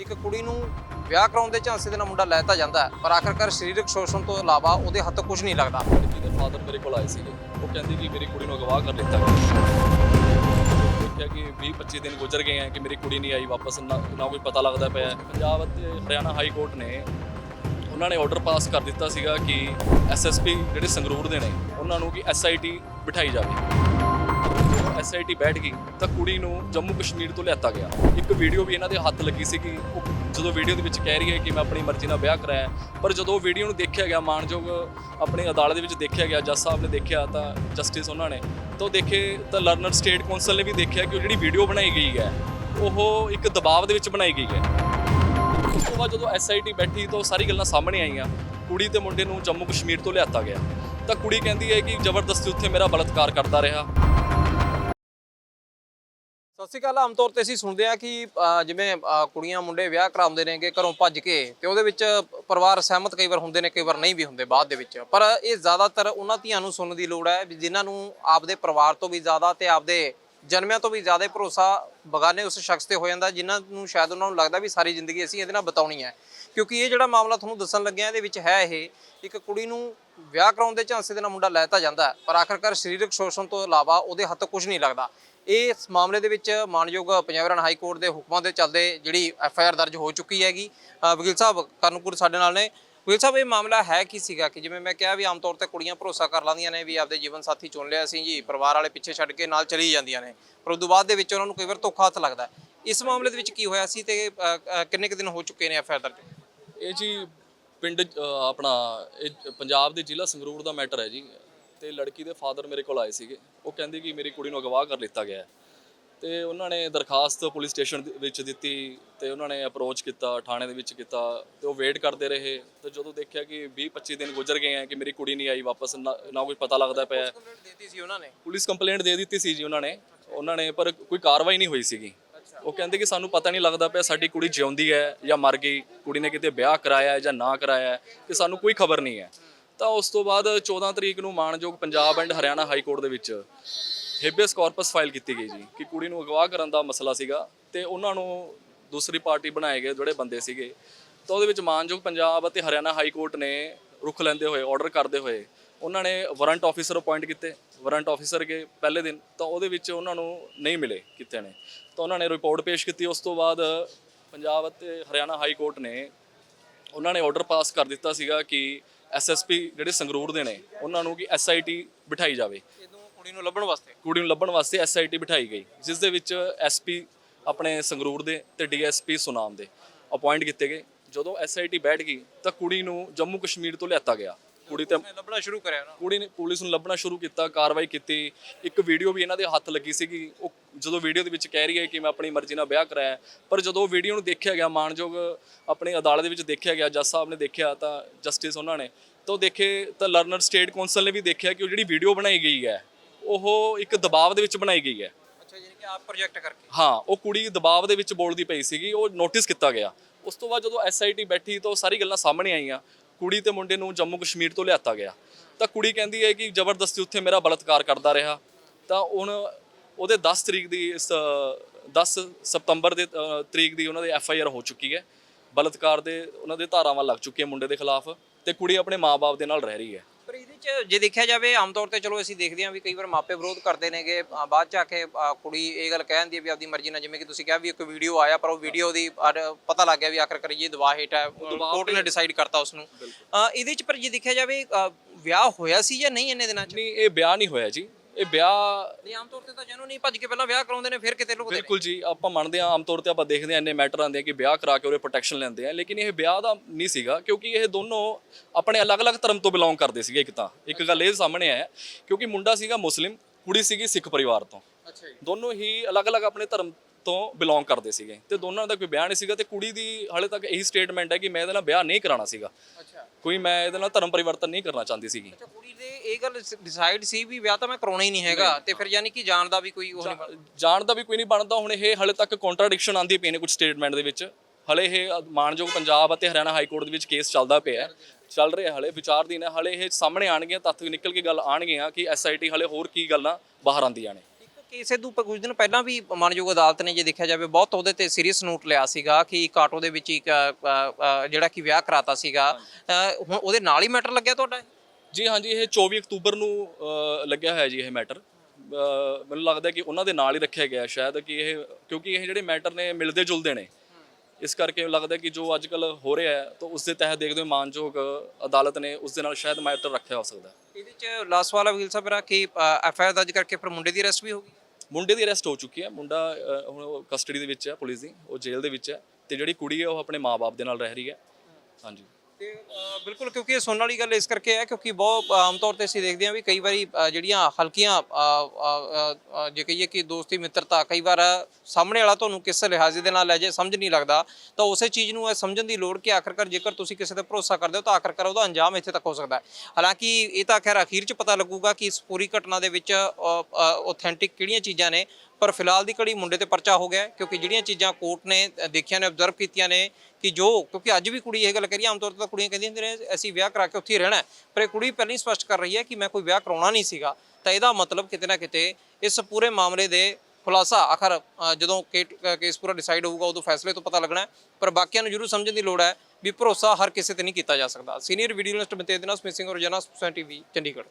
ਇੱਕ ਕੁੜੀ ਨੂੰ ਵਿਆਹ ਕਰਾਉਣ ਦੇ ਝਾਂਸੇ ਦੇ ਨਾਲ ਮੁੰਡਾ ਲੈ ਤਾਂ ਜਾਂਦਾ ਪਰ ਆਖਰਕਾਰ ਸਰੀਰਕ ਸ਼ੋਸ਼ਣ ਤੋਂ ਇਲਾਵਾ ਉਹਦੇ ਹੱਥ ਕੁਝ ਨਹੀਂ ਲੱਗਦਾ। ਲੜਕੀ ਦੇ ਫਾਦਰ ਮੇਰੇ ਕੋਲ ਆਏ ਸੀਗੇ। ਉਹ ਕਹਿੰਦੇ ਕਿ ਮੇਰੀ ਕੁੜੀ ਨੂੰ ਅਗਵਾ ਕਰ ਦਿੱਤਾ ਦੇਖਿਆ ਕਿ 20 25 ਦਿਨ ਗੁਜ਼ਰ ਗਏ ਆ ਕਿ ਮੇਰੀ ਕੁੜੀ ਨਹੀਂ ਆਈ ਵਾਪਸ, ਨਾ ਕੋਈ ਪਤਾ ਲੱਗਦਾ ਪਿਆ। ਪੰਜਾਬ ਅਤੇ ਹਰਿਆਣਾ ਹਾਈ ਕੋਰਟ ਨੇ ਉਹਨਾਂ ਨੇ ਆਰਡਰ ਪਾਸ ਕਰ ਦਿੱਤਾ ਸੀਗਾ ਕਿ ਐਸਐਸਪੀ ਜਿਹੜੇ ਸੰਗਰੂਰ ਦੇ ਨੇ, ਉਹਨਾਂ ਨੂੰ ਕਿ ਐਸਆਈਟੀ ਬਿਠਾਈ ਜਾਵੇ। ਐਸਆਈਟੀ ਬੈਠ ਗਈ ਤਾਂ ਕੁੜੀ ਨੂੰ ਜੰਮੂ ਕਸ਼ਮੀਰ ਤੋਂ ਲਿਆਤਾ ਗਿਆ। ਇੱਕ ਵੀਡੀਓ ਵੀ ਇਹਨਾਂ ਦੇ ਹੱਥ ਲੱਗੀ ਸੀ ਕਿ ਉਹ ਜਦੋਂ ਵੀਡੀਓ ਦੇ ਵਿੱਚ ਕਹਿ ਰਹੀ ਹੈ ਕਿ ਮੈਂ ਆਪਣੀ ਮਰਜ਼ੀ ਨਾਲ ਵਿਆਹ ਕਰਾਇਆ ਪਰ ਜਦੋਂ ਵੀਡੀਓ ਨੂੰ ਦੇਖਿਆ ਗਿਆ, ਮਾਨਯੋਗ ਆਪਣੀ ਅਦਾਲਤ ਦੇ ਵਿੱਚ ਦੇਖਿਆ ਗਿਆ, ਜੱਜ ਸਾਹਿਬ ਨੇ ਦੇਖਿਆ ਤਾਂ ਜਸਟਿਸ ਉਹਨਾਂ ਨੇ। ਤਾਂ ਉਹ ਦੇਖੇ ਤਾਂ ਲਰਨਰ ਸਟੇਟ ਕੌਂਸਲ ਨੇ ਵੀ ਦੇਖਿਆ ਕਿ ਉਹ ਜਿਹੜੀ ਵੀਡੀਓ ਬਣਾਈ ਗਈ ਹੈ, ਉਹ ਇੱਕ ਦਬਾਅ ਦੇ ਵਿੱਚ ਬਣਾਈ ਗਈ ਹੈ। ਉਸ ਤੋਂ ਬਾਅਦ ਜਦੋਂ ਐਸਆਈਟੀ ਬੈਠੀ ਤਾਂ ਉਹ ਸਾਰੀ ਗੱਲਾਂ ਸਾਹਮਣੇ ਆਈਆਂ। ਕੁੜੀ ਤੇ ਮੁੰਡੇ ਨੂੰ ਜੰਮੂ ਕਸ਼ਮੀਰ ਤੋਂ ਲਿਆਤਾ ਗਿਆ। ਤਾਂ ਕੁੜੀ ਕਹਿੰਦੀ ਹੈ ਕਿ ਜ਼ਬਰਦਸਤੀ ਉੱਥੇ ਮੇਰਾ ਬਲਾਤਕਾਰ ਕਰਦਾ ਰਿਹਾ। ਸਤਿ ਸ਼੍ਰੀ ਅਕਾਲ ਆਮ ਤੌਰ ਤੇ ਅਸੀਂ ਸੁਣਦੇ ਆ ਕਿ ਅ, ਜਿਵੇਂ ਅ, ਕੁੜੀਆਂ ਮੁੰਡੇ ਵਿਆਹ ਕਰਾਉਂਦੇ ਨੇਗੇ ਘਰੋਂ ਭੱਜ ਕੇ ਤੇ ਉਹਦੇ ਵਿੱਚ ਪਰਿਵਾਰ ਸਹਿਮਤ ਕਈ ਵਾਰ ਹੁੰਦੇ ਨੇ ਕਈ ਵਾਰ ਨਹੀਂ ਵੀ ਹੁੰਦੇ ਬਾਅਦ ਦੇ ਵਿੱਚ। ਪਰ ਇਹ ਜ਼ਿਆਦਾਤਰ ਉਹਨਾਂ ਧੀਆਂ ਨੂੰ ਸੁਣਨ ਦੀ ਲੋੜ ਹੈ ਵੀ ਜਿਨ੍ਹਾਂ ਨੂੰ ਆਪਦੇ ਪਰਿਵਾਰ ਤੋਂ ਵੀ ਜ਼ਿਆਦਾ ਤੇ ਆਪਦੇ ਜਨਮਿਆਂ ਤੋਂ ਵੀ ਜ਼ਿਆਦਾ ਭਰੋਸਾ ਬਗਾਨੇ ਉਸ ਸ਼ਖਸ ਤੇ ਹੋ ਜਾਂਦਾ, ਜਿਨ੍ਹਾਂ ਨੂੰ ਸ਼ਾਇਦ ਉਹਨਾਂ ਨੂੰ ਲੱਗਦਾ ਵੀ ਸਾਰੀ ਜ਼ਿੰਦਗੀ ਅਸੀਂ ਇਹਦੇ ਨਾਲ ਬਿਤਾਉਣੀ ਹੈ। ਕਿਉਂਕਿ ਇਹ ਜਿਹੜਾ ਮਾਮਲਾ ਤੁਹਾਨੂੰ ਦੱਸਣ ਲੱਗਿਆ, ਇਹਦੇ ਵਿੱਚ ਹੈ ਇਹ, ਇੱਕ ਕੁੜੀ ਨੂੰ ਵਿਆਹ ਕਰਾਉਣ ਦੇ ਝਾਂਸੇ ਦੇ ਨਾਲ ਮੁੰਡਾ ਲੈ ਜਾਂਦਾ ਪਰ ਆਖਰਕਾਰ ਸਰੀਰਕ ਸ਼ੋਸ਼ਣ ਤੋਂ ਇਲਾਵਾ ਉਹਦੇ ਹੱਥ ਕੁਝ ਨਹੀਂ ਲੱਗਦਾ। ਇਸ ਮਾਮਲੇ ਦੇ ਵਿੱਚ ਮਾਨਯੋਗ ਪੰਜਾਬ ਹਰਿਆਣਾ ਹਾਈ ਕੋਰਟ ਦੇ ਹੁਕਮਾਂ ਦੇ ਚੱਲਦੇ ਜਿਹੜੀ ਐਫ ਆਈ ਆਰ ਦਰਜ ਹੋ ਚੁੱਕੀ ਹੈਗੀ। ਵਕੀਲ ਸਾਹਿਬ ਕਰਨਪੁਰ ਸਾਡੇ ਨਾਲ ਨੇ। ਵਕੀਲ ਸਾਹਿਬ, ਇਹ ਮਾਮਲਾ ਹੈ ਕੀ ਸੀਗਾ? ਕਿ ਜਿਵੇਂ ਮੈਂ ਕਿਹਾ ਵੀ ਆਮ ਤੌਰ ਤੇ ਕੁੜੀਆਂ ਭਰੋਸਾ ਕਰ ਲੈਂਦੀਆਂ ਨੇ ਵੀ ਆਪਦੇ ਜੀਵਨ ਸਾਥੀ ਚੁਣ ਲਿਆ ਸੀ ਜੀ, ਪਰਿਵਾਰ ਵਾਲੇ ਪਿੱਛੇ ਛੱਡ ਕੇ ਨਾਲ ਚਲੀ ਜਾਂਦੀਆਂ ਨੇ। ਪਰ ਉਦੋਂ ਬਾਅਦ ਦੇ ਵਿੱਚ ਉਹਨਾਂ ਨੂੰ ਕਈ ਵਾਰ ਧੋਖਾ ਹੱਥ ਲੱਗਦਾ ਇਸ ਮਾਮਲੇ ਦੇ ਵਿੱਚ ਕੀ ਹੋਇਆ ਸੀ ਤੇ ਕਿੰਨੇ ਕੁ ਦਿਨ ਹੋ ਚੁੱਕੇ ਨੇ ਐਫ ਦਰਜ? ਇਹ ਜੀ ਪਿੰਡ ਆਪਣਾ, ਇਹ ਪੰਜਾਬ ਦੇ ਜ਼ਿਲ੍ਹਾ ਸੰਗਰੂਰ ਦਾ ਮੈਟਰ ਹੈ ਜੀ। ਤੇ ਲੜਕੀ ਦੇ ਫਾਦਰ ਮੇਰੇ ਕੋਲ ਆਏ ਸੀਗੇ। ਉਹ ਕਹਿੰਦੇ ਕਿ ਮੇਰੀ ਕੁੜੀ ਨੂੰ ਅਗਵਾ ਕਰ ਲਿੱਤਾ ਗਿਆ ਹੈ। ਤੇ ਉਹਨਾਂ ਨੇ ਦਰਖਾਸਤ ਪੁਲਿਸ ਸਟੇਸ਼ਨ ਦੇ ਵਿੱਚ ਦਿੱਤੀ ਤੇ ਉਹਨਾਂ ਨੇ ਅਪਰੋਚ ਕੀਤਾ ਥਾਣੇ ਦੇ ਵਿੱਚ ਕੀਤਾ ਤੇ ਉਹ ਵੇਟ ਕਰਦੇ ਰਹੇ। ਤੇ ਜਦੋਂ ਦੇਖਿਆ ਕਿ 20 25 ਦਿਨ ਗੁਜ਼ਰ ਗਏ ਆ ਕਿ ਮੇਰੀ ਕੁੜੀ ਨਹੀਂ ਆਈ ਵਾਪਸ ਨਾ ਨਾ ਕੋਈ ਪਤਾ ਲੱਗਦਾ ਪਿਆ। ਦਿੱਤੀ ਸੀ ਉਹਨਾਂ ਨੇ? ਪੁਲਿਸ ਕੰਪਲੇਂਟ ਦੇ ਦਿੱਤੀ ਸੀ ਜੀ ਉਹਨਾਂ ਨੇ। ਉਹਨਾਂ ਨੇ ਪਰ ਕੋਈ ਕਾਰਵਾਈ ਨਹੀਂ ਹੋਈ ਸੀਗੀ। ਉਹ ਕਹਿੰਦੇ ਕਿ ਸਾਨੂੰ ਪਤਾ ਨਹੀਂ ਲੱਗਦਾ ਪਿਆ ਸਾਡੀ ਕੁੜੀ ਜਿਉਂਦੀ ਹੈ ਜਾਂ ਮਰ ਗਈ ਕੁੜੀ ਨੇ ਕਿਤੇ ਵਿਆਹ ਕਰਾਇਆ ਹੈ ਜਾਂ ਨਾ ਕਰਾਇਆ ਤੇ ਸਾਨੂੰ ਕੋਈ ਖਬਰ ਨਹੀਂ ਹੈ। ਤਾਂ ਉਸ ਤੋਂ ਬਾਅਦ 14 ਤਰੀਕ ਨੂੰ ਮਾਨਯੋਗ Punjab and Haryana high court ਦੇ ਵਿੱਚ ਹੇਬੀਅਸ ਕਾਰਪਸ ਫਾਈਲ ਕੀਤੀ ਗਈ ਜੀ, ਕਿ ਕੁੜੀ ਨੂੰ ਅਗਵਾ ਕਰਨ ਦਾ ਮਸਲਾ ਸੀਗਾ ਤੇ ਉਹਨਾਂ ਨੂੰ ਦੂਸਰੀ ਪਾਰਟੀ ਬਣਾਏ ਗਏ ਜਿਹੜੇ ਬੰਦੇ ਸੀਗੇ। ਤਾਂ ਉਹਦੇ ਵਿੱਚ ਮਾਨਯੋਗ ਪੰਜਾਬ ਅਤੇ ਹਰਿਆਣਾ ਹਾਈ ਕੋਰਟ ਨੇ ਰੁਖ ਲੈਂਦੇ ਹੋਏ ਆਰਡਰ ਕਰਦੇ ਹੋਏ ਉਹਨਾਂ ਨੇ ਵਾਰੰਟ ਆਫੀਸਰ ਅਪਾਇੰਟ ਕੀਤੇ। ਵਾਰੰਟ ਆਫੀਸਰ ਗਏ ਪਹਿਲੇ ਦਿਨ, ਤਾਂ ਉਹਦੇ ਵਿੱਚ ਉਹਨਾਂ ਨੂੰ ਨਹੀਂ ਮਿਲੇ ਕਿਤੇ ਨੇ। ਤਾਂ ਉਹਨਾਂ ਨੇ ਰਿਪੋਰਟ ਪੇਸ਼ ਕੀਤੀ। ਉਸ ਤੋਂ ਬਾਅਦ ਪੰਜਾਬ ਅਤੇ ਹਰਿਆਣਾ ਹਾਈ ਕੋਰਟ ਨੇ ਉਹਨਾਂ ਨੇ ਆਰਡਰ ਪਾਸ ਕਰ ਦਿੱਤਾ ਸੀਗਾ ਕਿ ਐਸਐਸਪੀ ਜਿਹੜੇ ਸੰਗਰੂਰ ਦੇ ਨੇ, ਉਹਨਾਂ ਨੂੰ ਕਿ ਐਸਆਈਟੀ ਬਿਠਾਈ ਜਾਵੇ। ਕੁੜੀ ਨੂੰ ਲੱਭਣ ਵਾਸਤੇ? ਕੁੜੀ ਨੂੰ ਲੱਭਣ ਵਾਸਤੇ ਐਸਆਈਟੀ ਬਿਠਾਈ ਗਈ ਜਿਸ ਦੇ ਵਿੱਚ ਐਸਪੀ ਆਪਣੇ ਸੰਗਰੂਰ ਦੇ ਤੇ ਡੀਐਸਪੀ ਸੁਨਾਮ ਦੇ ਅਪਾਇੰਟ ਕੀਤੇ ਗਏ। ਜਦੋਂ ਐਸਆਈਟੀ ਬੈਠ ਗਈ ਤਾਂ ਕੁੜੀ ਨੂੰ ਜੰਮੂ ਕਸ਼ਮੀਰ ਤੋਂ ਲਿਆਤਾ ਗਿਆ। ਕੁੜੀ ਤੇ ਲੱਭਣਾ ਸ਼ੁਰੂ ਕਰਿਆ ਨਾ। ਕੁੜੀ ਨੇ ਪੁਲਿਸ ਨੂੰ ਲੱਭਣਾ ਸ਼ੁਰੂ ਕੀਤਾ ਕਾਰਵਾਈ ਕੀਤੀ। ਇੱਕ ਵੀਡੀਓ ਵੀ ਇਹਨਾਂ ਦੇ ਹੱਥ ਲੱਗੀ ਸੀਗੀ। ਉਹ ਜਦੋਂ ਵੀਡੀਓ ਦੇ ਵਿੱਚ ਕਹਿ ਰਹੀ ਹੈ ਕਿ ਮੈਂ ਆਪਣੀ ਮਰਜ਼ੀ ਨਾਲ ਵਿਆਹ ਕਰਾਇਆ। ਪਰ ਜਦੋਂ ਉਹ ਵੀਡੀਓ ਨੂੰ ਦੇਖਿਆ ਗਿਆ ਮਾਨਯੋਗ ਆਪਣੀ ਅਦਾਲਤ ਦੇ ਵਿੱਚ ਦੇਖਿਆ ਗਿਆ ਜੱਜ ਸਾਹਿਬ ਨੇ ਦੇਖਿਆ ਤਾਂ ਜਸਟਿਸ ਉਹਨਾਂ ਨੇ ਤਾਂ ਦੇਖੇ ਤਾਂ ਲਰਨਰ ਸਟੇਟ ਕੌਂਸਲ ਨੇ ਵੀ ਦੇਖਿਆ ਕਿ ਉਹ ਜਿਹੜੀ ਵੀਡੀਓ ਬਣਾਈ ਗਈ ਹੈ ਉਹ ਇੱਕ ਦਬਾਅ ਦੇ ਵਿੱਚ ਬਣਾਈ ਗਈ ਹੈ। ਅੱਛਾ ਯਾਨੀ ਕਿ ਆਪ ਪ੍ਰੋਜੈਕਟ ਕਰਕੇ। ਹਾਂ ਉਹ ਕੁੜੀ ਦਬਾਅ ਦੇ ਵਿੱਚ ਬੋਲਦੀ ਪਈ ਸੀਗੀ ਉਹ ਨੋਟਿਸ ਕੀਤਾ ਗਿਆ। ਉਸ ਤੋਂ ਬਾਅਦ ਜਦੋਂ ਐਸਆਈਟੀ ਬੈਠੀ ਤਾਂ ਉਹ ਸਾਰੀ ਗੱਲਾਂ ਸਾਹਮਣੇ ਆਈਆਂ। ਕੁੜੀ ਤੇ ਮੁੰਡੇ ਨੂੰ ਜੰਮੂ ਕਸ਼ਮੀਰ ਤੋਂ ਲਿਆਤਾ ਗਿਆ। ਤਾਂ ਕੁੜੀ ਕਹਿੰਦੀ ਹੈ ਕਿ ਜ਼ਬਰਦਸਤੀ ਉੱਥੇ ਮੇਰਾ ਬਲਾਤਕਾਰ ਕਰਦਾ ਰਿਹਾ। ਤਾਂ ਹੁਣ ਉਹਦੇ 10 ਤਰੀਕ ਦੀ ਇਸ ਅ, 10 ਸਤੰਬਰ ਦੇ ਤਰੀਕ ਦੀ ਉਹਨਾਂ ਦੇ ਐਫ ਆਈ ਆਰ ਹੋ ਚੁੱਕੀ ਹੈ। ਬਲਾਤਕਾਰ ਦੇ ਉਹਨਾਂ ਦੇ ਧਾਰਾਵਾਂ ਲੱਗ ਚੁੱਕੀਆਂ ਮੁੰਡੇ ਦੇ ਖਿਲਾਫ ਤੇ ਕੁੜੀ ਆਪਣੇ ਮਾਪੇ ਦੇ ਨਾਲ ਰਹਿ ਰਹੀ ਹੈ। ਪਰ ਇਹਦੇ ਚ ਜੇ ਦੇਖਿਆ ਜਾਵੇ ਆਮ ਤੌਰ ਤੇ ਚਲੋ ਅਸੀਂ ਦੇਖਦੇ ਹਾਂ ਵੀ ਕਈ ਵਾਰ ਮਾਪੇ ਵਿਰੋਧ ਕਰਦੇ ਨੇਗੇ ਅ, ਬਾਅਦ ਚ ਆ ਕੇ ਅ, ਕੁੜੀ ਇਹ ਗੱਲ ਕਹਿ ਦਿੰਦੀ ਹੈ ਵੀ ਆਪਦੀ ਮਰਜ਼ੀ ਨਾਲ ਜਿਵੇਂ ਕਿ ਤੁਸੀਂ ਕਿਹਾ ਵੀ ਇੱਕ ਵੀਡੀਓ ਆਇਆ ਪਰ ਉਹ ਵੀਡੀਓ ਦੀ ਪਤਾ ਲੱਗ ਗਿਆ ਵੀ ਆਖਰਕਾਰ ਇਹ ਦਵਾ ਹੇਠ ਹੈ ਕੋਰਟ ਨੇ ਡਿਸਾਈਡ ਕਰਤਾ ਉਸ ਨੂੰ ਅ, ਇਹਦੇ ਚ ਪਰ ਜੇ ਦੇਖਿਆ ਜਾਵੇ ਅ, ਵਿਆਹ ਹੋਇਆ ਸੀ ਜਾਂ ਨਹੀਂ ਇੰਨੇ ਦਿਨਾਂ ਚ? ਨਹੀਂ ਇਹ ਵਿਆਹ ਨਹੀਂ ਹੋਇਆ ਜੀ। ਇਹ ਵਿਆਹ ਨਹੀਂ ਆਮ ਤੌਰ ਤੇ ਤਾਂ ਜਨੋ ਨਹੀਂ ਭੱਜ ਕੇ ਪਹਿਲਾਂ ਵਿਆਹ ਕਰਾਉਂਦੇ ਨੇ ਫਿਰ ਕਿਤੇ ਲੁਕਦੇ ਨੇ। ਬਿਲਕੁਲ ਜੀ ਆਪਾਂ ਮੰਨਦੇ ਹਾਂ ਆਮ ਤੌਰ ਤੇ ਆਪਾਂ ਦੇਖਦੇ ਹਾਂ ਇੰਨੇ ਮੈਟਰ ਆਉਂਦੇ ਆ ਕਿ ਵਿਆਹ ਕਰਾ ਕੇ ਉਹਦੇ ਪ੍ਰੋਟੈਕਸ਼ਨ ਲੈਂਦੇ ਆ ਲੇਕਿਨ ਇਹ ਵਿਆਹ ਦਾ ਨਹੀਂ ਸੀਗਾ ਕਿਉਂਕਿ ਇਹ ਦੋਨੋਂ ਆਪਣੇ ਅਲੱਗ-ਅਲੱਗ ਧਰਮ ਤੋਂ ਬਿਲੋਂਗ ਕਰਦੇ ਸੀਗੇ ਇੱਕ ਤਾਂ। ਇੱਕ ਗੱਲ ਇਹ ਸਾਹਮਣੇ ਆਇਆ ਕਿਉਂਕਿ ਮੁੰਡਾ ਸੀਗਾ ਮੁਸਲਿਮ ਕੁੜੀ ਸੀਗੀ ਸਿੱਖ ਪਰਿਵਾਰ ਤੋਂ। ਅੱਛਾ ਜੀ। ਦੋਨੋਂ ਹੀ ਅਲੱਗ-ਅਲੱਗ ਆਪਣੇ ਧਰਮ ਤੋਂ ਬਿਲੋਂਗ ਕਰਦੇ ਸੀਗੇ ਤੇ ਦੋਨਾਂ ਦਾ ਕੋਈ ਵਿਆਹ ਨਹੀਂ ਸੀਗਾ ਤੇ ਕੁੜੀ ਦੀ ਹਾਲੇ ਤੱਕ ਇਹੀ ਸਟੇਟਮੈਂਟ ਹੈ ਕਿ ਮੈਂ ਇਹਦੇ ਨਾਲ ਵਿਆਹ ਨਹੀਂ ਕਰਾਉਣਾ ਸੀਗਾ। ਅੱਛਾ। ਕੋਈ ਮੈਂ ਇਹਦੇ ਨਾਲ ਧਰਮ ਪਰਿਵਰਤਨ ਨਹੀਂ ਕਰਨਾ ਚਾਹੁੰਦੀ ਸੀਗੀ। ਅੱਛਾ ਕੁੜੀ ਦੇ ਇਹ ਗੱਲ ਡਿਸਾਈਡ ਸੀ ਵੀ ਵਿਆਹ ਤਾਂ ਮੈਂ ਕਰਾਉਣਾ ਹੀ ਨਹੀਂ ਹੈਗਾ ਤੇ ਫਿਰ ਯਾਨੀ ਕਿ ਜਾਣ ਦਾ ਵੀ ਕੋਈ ਉਹ ਨਹੀਂ ਜਾਣ ਦਾ ਵੀ ਕੋਈ ਨਹੀਂ ਬਣਦਾ ਹੁਣ ਇਹ ਹਲੇ ਤੱਕ ਕੰਟਰਾਡਿਕਸ਼ਨ ਆਂਦੀ ਪਈ ਨੇ ਕੁਝ ਸਟੇਟਮੈਂਟ ਦੇ ਵਿੱਚ। ਹਲੇ ਇਹ ਮਾਨਯੋਗ ਪੰਜਾਬ ਅਤੇ ਹਰਿਆਣਾ ਹਾਈ ਕੋਰਟ ਦੇ ਵਿੱਚ ਕੇਸ ਚੱਲਦਾ ਪਿਆ ਚੱਲ ਰਿਹਾ ਹਲੇ ਵਿਚਾਰਧੀਨ ਹੈ ਹਲੇ ਇਹ ਸਾਹਮਣੇ ਆਣਗੀਆਂ ਤੱਥ ਨਿਕਲ ਕੇ ਗੱਲ ਆਣਗੀਆਂ ਕਿ ਐਸਆਈਟੀ ਹਲੇ ਹੋਰ ਕੀ ਗੱਲਾਂ ਬਾਹਰ ਆਂਦੀਆਂ ਨੇ। ਇੱਕ ਕਿ ਸਿੱਧੂ ਪਰ ਕੁਝ ਦਿਨ ਪਹਿਲਾਂ ਵੀ ਮਾਨਯੋਗ ਅਦਾਲਤ ਨੇ ਜੇ ਦੇਖਿਆ ਜਾਵੇ ਬਹੁਤ ਉਹਦੇ ਤੇ ਸੀਰੀਅਸ ਨੋਟ ਲਿਆ ਸੀਗਾ ਕਿ ਇੱਕ ਆਟੋ ਦੇ ਵਿੱਚ ਇੱਕ ਜਿਹੜਾ ਕਿ ਵਿਆਹ ਕਰਾਤਾ ਸੀਗਾ। ਹੁਣ ਉਹਦੇ ਨਾਲ ਹੀ ਮੈਟਰ ਲੱਗਿਆ ਤੁਹਾਡਾ? ਜੀ ਹਾਂਜੀ ਇਹ 24 ਅਕਤੂਬਰ ਨੂੰ ਲੱਗਿਆ ਹੋਇਆ ਜੀ ਇਹ ਮੈਟਰ ਮੈਨੂੰ ਲੱਗਦਾ ਕਿ ਉਹਨਾਂ ਦੇ ਨਾਲ ਹੀ ਰੱਖਿਆ ਗਿਆ ਸ਼ਾਇਦ ਕਿ ਇਹ ਕਿਉਂਕਿ ਇਹ ਜਿਹੜੇ ਮੈਟਰ ਨੇ ਮਿਲਦੇ ਜੁਲਦੇ ਨੇ। ਇਸ ਕਰਕੇ ਲੱਗਦਾ ਕਿ ਜੋ ਅੱਜ ਕੱਲ ਹੋ ਰਿਹਾ ਹੈ ਤਾਂ ਉਸ ਦੇ ਤਹਿਤ ਦੇਖਦੇ ਹੋ ਮਾਨਯੋਗ ਅਦਾਲਤ ਨੇ ਉਸ ਦੇ ਨਾਲ ਸ਼ਾਇਦ ਮੈਟਰ ਰੱਖਿਆ ਹੋ ਸਕਦਾ। ਇਹਦੇ ਚ ਲਾਸਟ ਵਾਲਾ ਵਕੀਲ ਸਾਹਿਬ ਮੇਰਾ ਕਿ ਐਫ ਆਈ ਆਰ ਦਰਜ ਕਰਕੇ ਫਿਰ ਮੁੰਡੇ ਦੀ ਅਰੈਸਟ ਵੀ ਹੋ ਗਈ? ਮੁੰਡੇ ਦੀ ਅਰੈਸਟ ਹੋ ਚੁੱਕੀ ਹੈ। ਮੁੰਡਾ ਅ, ਹੁਣ ਕਸਟਡੀ ਦੇ ਵਿੱਚ ਹੈ ਪੁਲਿਸ ਦੀ ਉਹ ਜੇਲ੍ਹ ਦੇ ਵਿੱਚ ਹੈ ਤੇ ਜਿਹੜੀ ਕੁੜੀ ਹੈ ਉਹ ਆਪਣੇ ਮਾਪੇ ਦੇ ਨਾਲ ਰਹਿ ਰਹੀ ਹੈ। ਹਾਂਜੀ। ਤੇ ਅ, ਬਿਲਕੁਲ ਕਿਉਂਕਿ ਇਹ ਸੁਣਨ ਵਾਲੀ ਗੱਲ ਇਸ ਕਰਕੇ ਹੈ ਕਿਉਂਕਿ ਬਹੁਤ ਆਮ ਤੌਰ ਤੇ ਅਸੀਂ ਦੇਖਦੇ ਹਾਂ ਵੀ ਕਈ ਵਾਰੀ ਅ, ਜਿਹੜੀਆਂ ਹਲਕੀਆਂ ਅ, ਅ, ਅ, ਜੇ ਕਹੀਏ ਕਿ ਦੋਸਤੀ ਮਿੱਤਰਤਾ ਕਈ ਵਾਰ ਸਾਹਮਣੇ ਵਾਲਾ ਤੁਹਾਨੂੰ ਕਿਸ ਲਿਹਾਜ਼ੇ ਦੇ ਨਾਲ ਲੈ ਜੇ ਸਮਝ ਨਹੀਂ ਲੱਗਦਾ ਤਾਂ ਉਸੇ ਚੀਜ਼ ਨੂੰ ਇਹ ਸਮਝਣ ਦੀ ਲੋੜ ਕਿ ਆਖਰਕਾਰ ਜੇਕਰ ਤੁਸੀਂ ਕਿਸੇ ਤੇ ਭਰੋਸਾ ਕਰਦੇ ਹੋ ਤਾਂ ਆਖਰਕਾਰ ਉਹਦਾ ਅੰਜਾਮ ਇੱਥੇ ਤੱਕ ਹੋ ਸਕਦਾ ਹੈ। ਹਾਲਾਂਕਿ ਇਹ ਤਾਂ ਖੈਰ ਅਖੀਰ 'ਚ ਪਤਾ ਲੱਗੂਗਾ ਕਿ ਇਸ ਪੂਰੀ ਘਟਨਾ ਦੇ ਵਿੱਚ ਆਥੈਂਟਿਕ ਕਿਹੜੀਆਂ ਚੀਜ਼ਾਂ ਨੇ ਪਰ ਫਿਲਹਾਲ ਦੀ ਘੜੀ ਮੁੰਡੇ ਤੇ ਪਰਚਾ ਹੋ ਗਿਆ ਕਿਉਂਕਿ ਜਿਹੜੀਆਂ ਚੀਜ਼ਾਂ ਕੋਰਟ ਨੇ ਦੇਖੀਆਂ ਨੇ ਅਬਜ਼ਰਵ ਕੀਤੀਆਂ ਨੇ ਕਿ ਜੋ, ਕਿਉਂਕਿ ਅੱਜ ਵੀ ਕੁੜੀ ਇਹ ਗੱਲ ਕਰੀ ਆਮ ਤੌਰ ਤੇ ਕੁੜੀਆਂ ਕਹਿੰਦੀਆਂ ਹੁੰਦੀਆਂ ਨੇ, ਅਸੀਂ ਵਿਆਹ ਕਰਾ ਕੇ ਉੱਥੇ ਹੀ ਰਹਿਣਾ ਪਰ ਇਹ ਕੁੜੀ ਪਹਿਲਾਂ ਹੀ ਸਪਸ਼ਟ ਕਰ ਰਹੀ ਹੈ ਕਿ ਮੈਂ ਕੋਈ ਵਿਆਹ ਕਰਾਉਣਾ ਨਹੀਂ ਸੀਗਾ। ਤਾਂ ਇਹਦਾ ਮਤਲਬ ਕਿਤੇ ਨਾ ਕਿਤੇ ਇਸ ਪੂਰੇ ਮਾਮਲੇ ਦੇ ਖੁਲਾਸਾ ਆਖਰ ਜਦੋਂ ਕੇਸ ਪੂਰਾ ਡਿਸਾਈਡ ਹੋਊਗਾ, ਉਦੋਂ ਫੈਸਲੇ ਤੋਂ ਪਤਾ ਲੱਗਣਾ ਪਰ ਬਾਕੀਆਂ ਨੂੰ ਜ਼ਰੂਰ ਸਮਝਣ ਦੀ ਲੋੜ ਹੈ ਵੀ ਭਰੋਸਾ ਹਰ ਕਿਸੇ ਤੇ ਨਹੀਂ ਕੀਤਾ ਜਾ ਸਕਦਾ। ਸੀਨੀਅਰ ਵੀਡੀਓ ਜਰਨਲਿਸਟ ਬੰਤੇ ਦੇ ਨਾਲ ਸਮਿਸਿੰਗ ਔਰ ਜਨਾ ਟੀਵੀ ਚੰਡੀਗੜ੍ਹ।